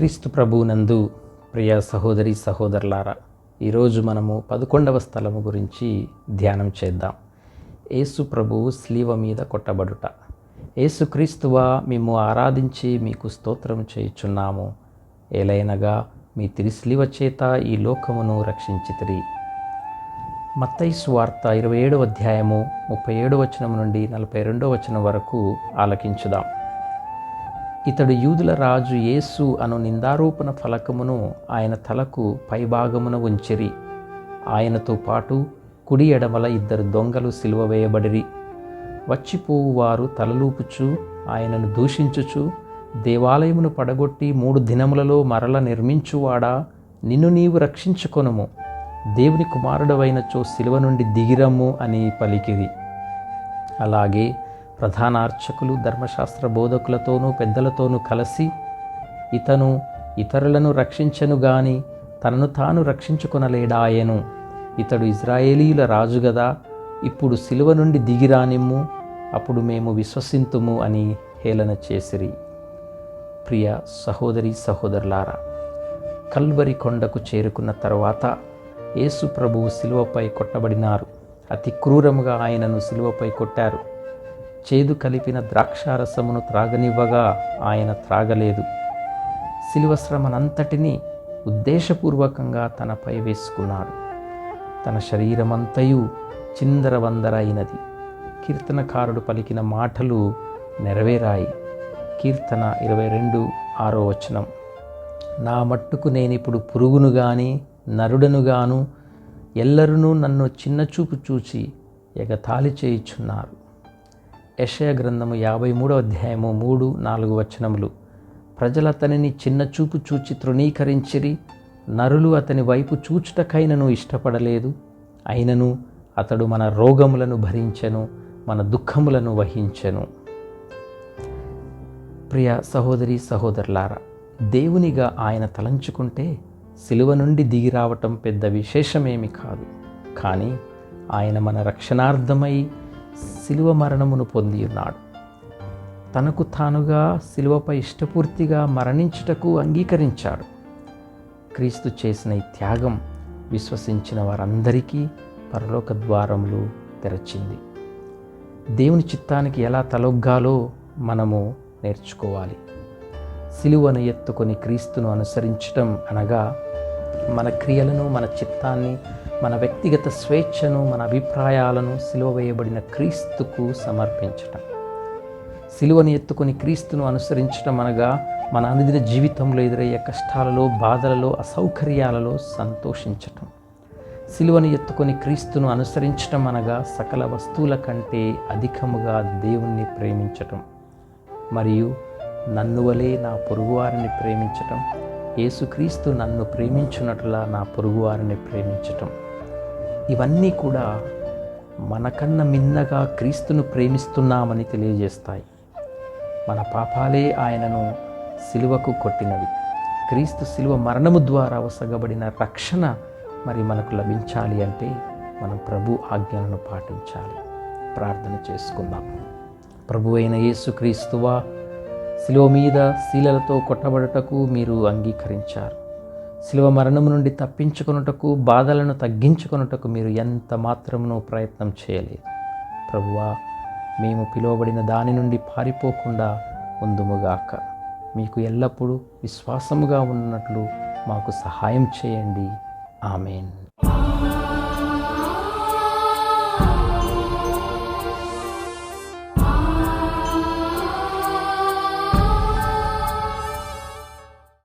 క్రీస్తు ప్రభువునందు ప్రియ సహోదరి సహోదరులారా ఈరోజు మనము పదకొండవ స్థలము గురించి ధ్యానం చేద్దాం. యేసు ప్రభువు స్లీవ మీద కొట్టబడుట. యేసుక్రీస్తువా మేము ఆరాధించి మీకు స్తోత్రం చేయుచున్నాము. ఏలైనగా మీ తిరిస్లివ చేత ఈ లోకమును రక్షించితిరి. మత్తైసు వార్త ఇరవై ఏడవ అధ్యాయము ముప్పై ఏడు వచనం నుండి నలభై రెండో వచనం వరకు ఆలకించుదాం. ఇతడు యూదుల రాజు యేసు అను నిందారూపణ ఫలకమును ఆయన తలకు పైభాగమున ఉంచిరి. ఆయనతో పాటు కుడి ఎడమల ఇద్దరు దొంగలు సిలువ వేయబడిరి. వచ్చిపోవు వారు తలలూపుచు ఆయనను దూషించుచు దేవాలయమును పడగొట్టి మూడు దినములలో మరల నిర్మించువాడా? నిన్ను నీవు రక్షించుకొనుము. దేవుని కుమారుడవైనచో సిలువ నుండి దిగిరమ్ము అని పలికిది అలాగే ప్రధాన అర్చకులు ధర్మశాస్త్ర బోధకులతోనూ పెద్దలతోనూ కలిసి ఇతను ఇతరులను రక్షించను గాని తనను తాను రక్షించుకొనలేడాయను. ఇతడు ఇజ్రాయేలీయుల రాజు గదా ఇప్పుడు సిలువ నుండి దిగిరానిమ్ము అప్పుడు మేము విశ్వసింతుము అని హేళన చేసిరి. ప్రియ సహోదరి సహోదరులారా కల్వరి కొండకు చేరుకున్న తర్వాత యేసు ప్రభువు శిలువపై కొట్టబడినారు. అతి క్రూరముగా ఆయనను శిలువపై కొట్టారు. చేదు కలిపిన ద్రాక్షారసమును త్రాగనివ్వగా ఆయన త్రాగలేదు. శిలువశ్రమనంతటినీ ఉద్దేశపూర్వకంగా తనపై వేసుకున్నాడు. తన శరీరమంతయు చిందరవందరైనది. కీర్తనకారుడు పలికిన మాటలు నెరవేరాయి. కీర్తన ఇరవై రెండు ఆరో వచనం. నా మట్టుకు నేనిప్పుడు పురుగును గాని నరుడను గాను ఎల్లరునూ నన్ను చిన్నచూపు చూచి ఎగతాళి చేయుచున్నారు. యషయ గ్రంథము యాభై మూడో అధ్యాయము మూడు నాలుగు వచనములు. ప్రజలు అతనిని చిన్న చూపు చూచి తృణీకరించిరి నరులు అతని వైపు చూచుటకైనను ఇష్టపడలేదు. అయినను అతడు మన రోగములను భరించెను మన దుఃఖములను వహించెను. ప్రియ సహోదరి సహోదరులారా దేవునిగా ఆయన తలంచుకుంటే సిలువ నుండి దిగిరావటం పెద్ద విశేషమేమి కాదు. కానీ ఆయన మన రక్షణార్థమై శిలువ మరణమును పొంది ఉన్నాడు తనకు తానుగా శిలువపై ఇష్టపూర్తిగా మరణించుటకు అంగీకరించాడు. క్రీస్తు చేసిన ఈ త్యాగం విశ్వసించిన వారందరికీ పరలోక ద్వారములు తెరచింది. దేవుని చిత్తానికి ఎలా తలొగ్గాలో మనము నేర్చుకోవాలి. సిలువను ఎత్తుకొని క్రీస్తును అనుసరించటం అనగా మన క్రియలను మన చిత్తాన్ని మన వ్యక్తిగత స్వేచ్ఛను మన అభిప్రాయాలను సిలువ వేయబడిన క్రీస్తుకు సమర్పించటం. సిలువను ఎత్తుకొని క్రీస్తును అనుసరించటం అనగా మన అనుదిన జీవితంలో ఎదురయ్యే కష్టాలలో బాధలలో అసౌకర్యాలలో సంతోషించటం. సిలువను ఎత్తుకొని క్రీస్తును అనుసరించటం అనగా సకల వస్తువుల కంటే అధికముగా దేవుణ్ణి ప్రేమించటం. మరియు నన్ను వలే నా పొరుగువారిని ప్రేమించటం. యేసుక్రీస్తు నన్ను ప్రేమించున్నట్లా నా పొరుగువారిని ప్రేమించటం. ఇవన్నీ కూడా మనకన్నా మిన్నగా క్రీస్తును ప్రేమిస్తున్నామని తెలియజేస్తాయి. మన పాపాలే ఆయనను సిలువకు కొట్టినవి. క్రీస్తు సిలువ మరణము ద్వారా వసగబడిన రక్షణ మరి మనకు లభించాలి అంటే మనం ప్రభు ఆజ్ఞలను పాటించాలి. ప్రార్థన చేసుకుందాం. ప్రభు అయిన యేసుక్రీస్తువా శిలువ మీద శీలలతో కొట్టబడుటకు మీరు అంగీకరించారు. శిలువ మరణము నుండి తప్పించుకొనుటకు బాధలను తగ్గించుకొనుటకు మీరు ఎంత మాత్రమునో ప్రయత్నం చేయలేదు. ప్రభువా మేము పిలువబడిన దాని నుండి పారిపోకుండా ఉందుముగాక. మీకు ఎల్లప్పుడూ విశ్వాసముగా ఉన్నట్లు మాకు సహాయం చేయండి. ఆమెన్.